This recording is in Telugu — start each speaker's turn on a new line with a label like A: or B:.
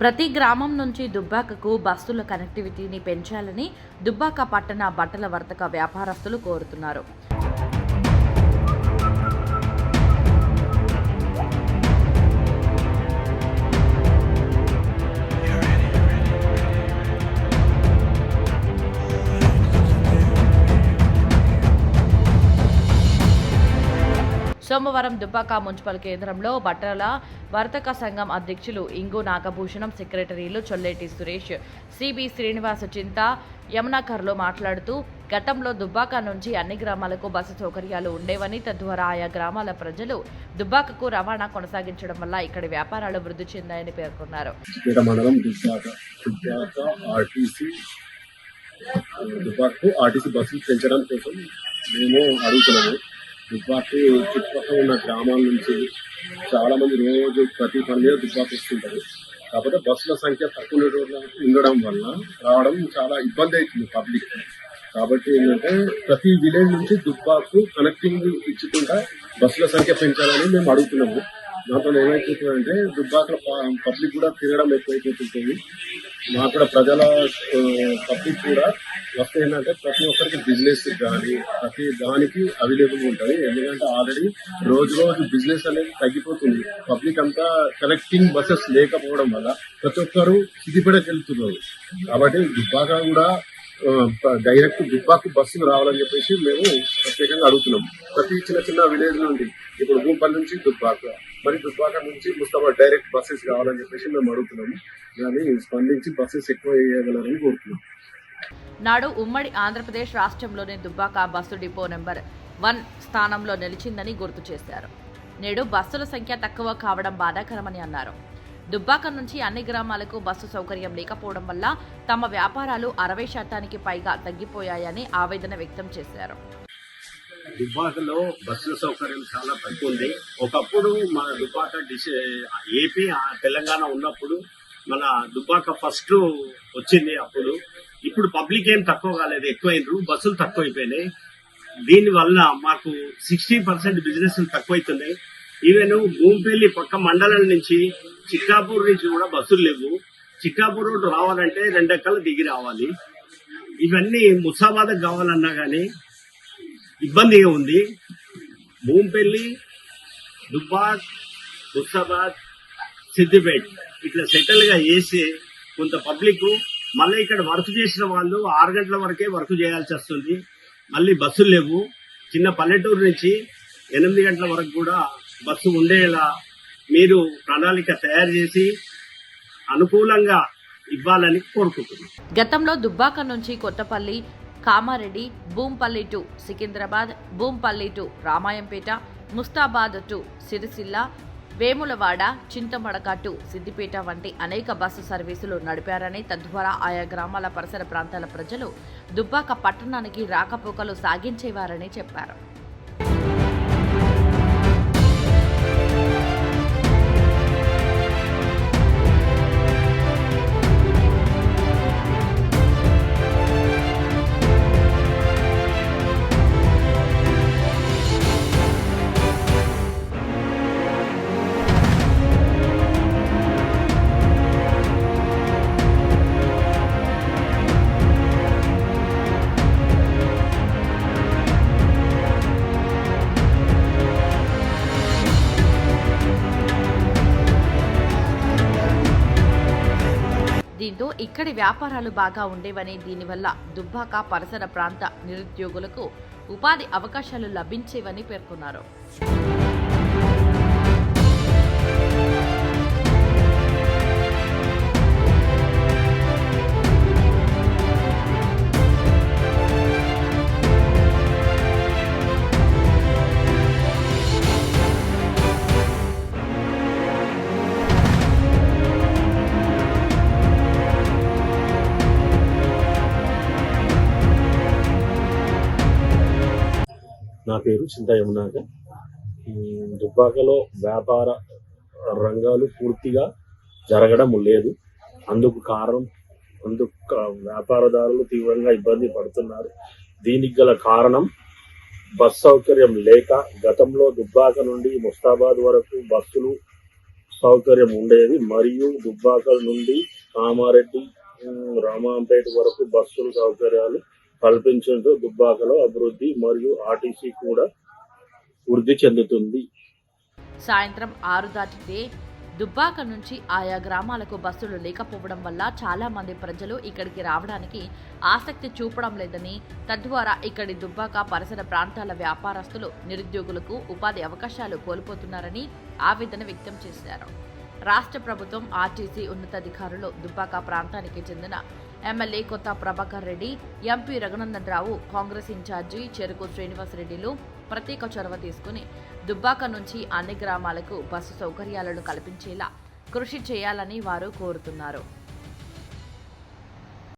A: ప్రతి గ్రామం నుంచి దుబ్బాకకు బస్సుల కనెక్టివిటీని పెంచాలని దుబ్బాక పట్టణ బట్టల వర్తక వ్యాపారస్తులు కోరుతున్నారు. సోమవారం దుబ్బాక మున్సిపల్ కేంద్రంలో బట్టల వర్తక సంఘం అధ్యక్షులు ఇంగు నాగభూషణం సెక్రటరీలు చొల్లేటి సురేష్ సిబి శ్రీనివాస చింత యమునాకర్లో మాట్లాడుతూ గతంలో దుబ్బాక నుంచి అన్ని గ్రామాలకు బస్సు సౌకర్యాలు ఉండేవని తద్వారా ఆయా గ్రామాల ప్రజలు దుబ్బాకకు రవాణా కొనసాగించడం వల్ల ఇక్కడి వ్యాపారాలు వృద్ధి చెందాయని పేర్కొన్నారు.
B: దుబ్బాకకు ఆర్టీసీ బస్సులు పెంచడం కోసం మేము అడుగుతున్నాము. దుబ్బాకి చుట్టుపక్కల ఉన్న గ్రామాల నుంచి చాలా మంది రోజు ప్రతి పని మీద దుబ్బాకు వస్తుంటారు. కాకపోతే బస్సుల సంఖ్య తక్కువ ఉండడం- ఉండడం వల్ల రావడం చాలా ఇబ్బంది అవుతుంది పబ్లిక్. కాబట్టి ఏంటంటే ప్రతి విలేజ్ నుంచి దుబ్బాకు కనెక్టింగ్ ఇచ్చుకుంటా బస్సుల సంఖ్య పెంచాలని మేము అడుగుతున్నాము. దాంట్లో ఏమైపోతుందంటే దుబ్బాక పబ్లిక్ కూడా తిరగడం ఎక్కువైపోతుంటుంది. మాకు కూడా ప్రజల పబ్లిక్ కూడా వస్తే ఏంటంటే ప్రతి ఒక్కరికి బిజినెస్ కానీ ప్రతి దానికి అవైలబుల్ ఉంటుంది. ఎందుకంటే ఆల్రెడీ రోజు రోజు బిజినెస్ అనేది తగ్గిపోతుంది. పబ్లిక్ అంతా కనెక్టింగ్ బస్సెస్ లేకపోవడం వల్ల ప్రతి ఒక్కరు సిద్దిపేటకి వెళ్తున్నారు. కాబట్టి దుబ్బాక కూడా డైరెక్ట్ దుబ్బాకు బస్సులు రావాలని చెప్పేసి మేము ప్రత్యేకంగా అడుగుతున్నాం. ప్రతి చిన్న చిన్న విలేజ్ నుండి ఇప్పుడు భూపల్లి నుంచి దుబ్బాక మరి దుబ్బాక నుంచి ముస్తాబాద్ డైరెక్ట్ బస్సెస్ కావాలని చెప్పేసి మేము అడుగుతున్నాము. దాన్ని స్పందించి బస్సెస్ ఎక్కువ వేయగలరని కోరుతున్నాం.
A: నాడు ఉమ్మడి ఆంధ్రప్రదేశ్ రాష్ట్రంలోని Dubbaka bus depot number one స్థానంలో నిలిచిందని గుర్తు చేశారు. నేడు బస్సుల సంఖ్య తక్కువ కావడం బాధాకరమని అన్నారు. దుబ్బాక నుంచి అన్ని గ్రామాలకు బస్సు సౌకర్యం లేకపోవడం వల్ల తమ వ్యాపారాలు అరవై శాతానికి పైగా తగ్గిపోయాయని ఆవేదన వ్యక్తం చేశారు.
C: దుబ్బాకలో బస్సుల సౌకర్యం చాలా తక్కువ ఉంది. ఒకప్పుడు మన దుబ్బాక డిస్ ఏపీ తెలంగాణ ఉన్నప్పుడు మన దుబ్బాక ఫస్ట్ వచ్చింది అప్పుడు. ఇప్పుడు పబ్లిక్ ఏం తక్కువ కాలేదు ఎక్కువైనరు బస్సులు తక్కువ అయిపోయినాయి దీనివల్ల మాకు సిక్స్టీ పర్సెంట్ బిజినెస్ తక్కువైతున్నాయి. ఈవెన్ భూమిపల్లి పక్క మండలం నుంచి చిక్కాపూర్ నుంచి కూడా బస్సులు లేవు. చిక్కాపూర్ రోడ్డు రావాలంటే రెండెక్కలు దిగి రావాలి. ఇవన్నీ ముసాబాద్ కావాలన్నా కానీ ఇబ్బందిగా ఉంది? భూంపల్లి దుబ్బాక్ హుస్సాబాద్ సిద్దిపేట ఇట్లా సెటిల్గా చేసి కొంత పబ్లిక్ మళ్ళీ ఇక్కడ వర్క్ చేసిన వాళ్ళు ఆరు గంటల వరకే వర్క్ చేయాల్సి వస్తుంది. మళ్ళీ బస్సులు లేవు. చిన్న పల్లెటూరు నుంచి ఎనిమిది గంటల వరకు కూడా బస్సు ఉండేలా మీరు ప్రణాళిక తయారు చేసి అనుకూలంగా ఇవ్వాలని కోరుకుంటున్నాను
A: గతంలో దుబ్బాక నుంచి Kothapally Kamareddy Bhoompally to Secunderabad Bhoompally to Ramayampet Mustabad to Sircilla Vemulawada Chintamadaka to Siddipet వంటి అనేక బస్సు సర్వీసులు నడిపారని తద్వారా ఆయా గ్రామాల పరిసర ప్రాంతాల ప్రజలు దుబ్బాక పట్టణానికి రాకపోకలు సాగించేవారని చెప్పారు. దీంతో ఇక్కడి వ్యాపారాలు బాగా ఉండేవని దీనివల్ల దుబ్బాక పరిసర ప్రాంత నిరుద్యోగులకు ఉపాధి అవకాశాలు లభించేవని పేర్కొన్నారు.
D: నా పేరు చింత యమునాథ దుబ్బాకలో వ్యాపార రంగాలు పూర్తిగా జరగడం లేదు. అందుకు కారణం అందుకు వ్యాపారదారులు తీవ్రంగా ఇబ్బంది పడుతున్నారు. దీనికి గల కారణం బస్ సౌకర్యం లేక గతంలో దుబ్బాక నుండి ముస్తాబాద్ వరకు బస్సులు సౌకర్యం ఉండేది. మరియు దుబ్బాక నుండి కామారెడ్డి రామాంపేట వరకు బస్సుల సౌకర్యాలు కల్పించడంతో దుబ్బాకలో అభివృద్ధి మరియు ఆర్టీసీ కూడా వృద్ధి చెందుతుంది.
A: సాయంత్రం ఆరు దాటితే దుబ్బాక నుంచి ఆయా గ్రామాలకు బస్సులు లేకపోవడం వల్ల చాలా మంది ప్రజలు ఇక్కడికి రావడానికి ఆసక్తి చూపడం లేదని తద్వారా ఇక్కడి దుబ్బాక పరిసర ప్రాంతాల వ్యాపారస్తులు నిరుద్యోగులకు ఉపాధి అవకాశాలు కోల్పోతున్నారని ఆవేదన వ్యక్తం చేశారు. రాష్ట్ర ప్రభుత్వం ఆర్టీసీ ఉన్నతాధికారులు దుబ్బాక ప్రాంతానికి చెందిన MLA Kotha Prabhakar Reddy MP Raghunandan Rao Congress incharge Cheruku శ్రీనివాసరెడ్డిలు ప్రత్యేక చొరవ తీసుకుని దుబ్బాక నుంచి అన్ని గ్రామాలకు బస్సు సౌకర్యాలను కల్పించేలా కృషి చేయాలని వారు కోరుతున్నారు.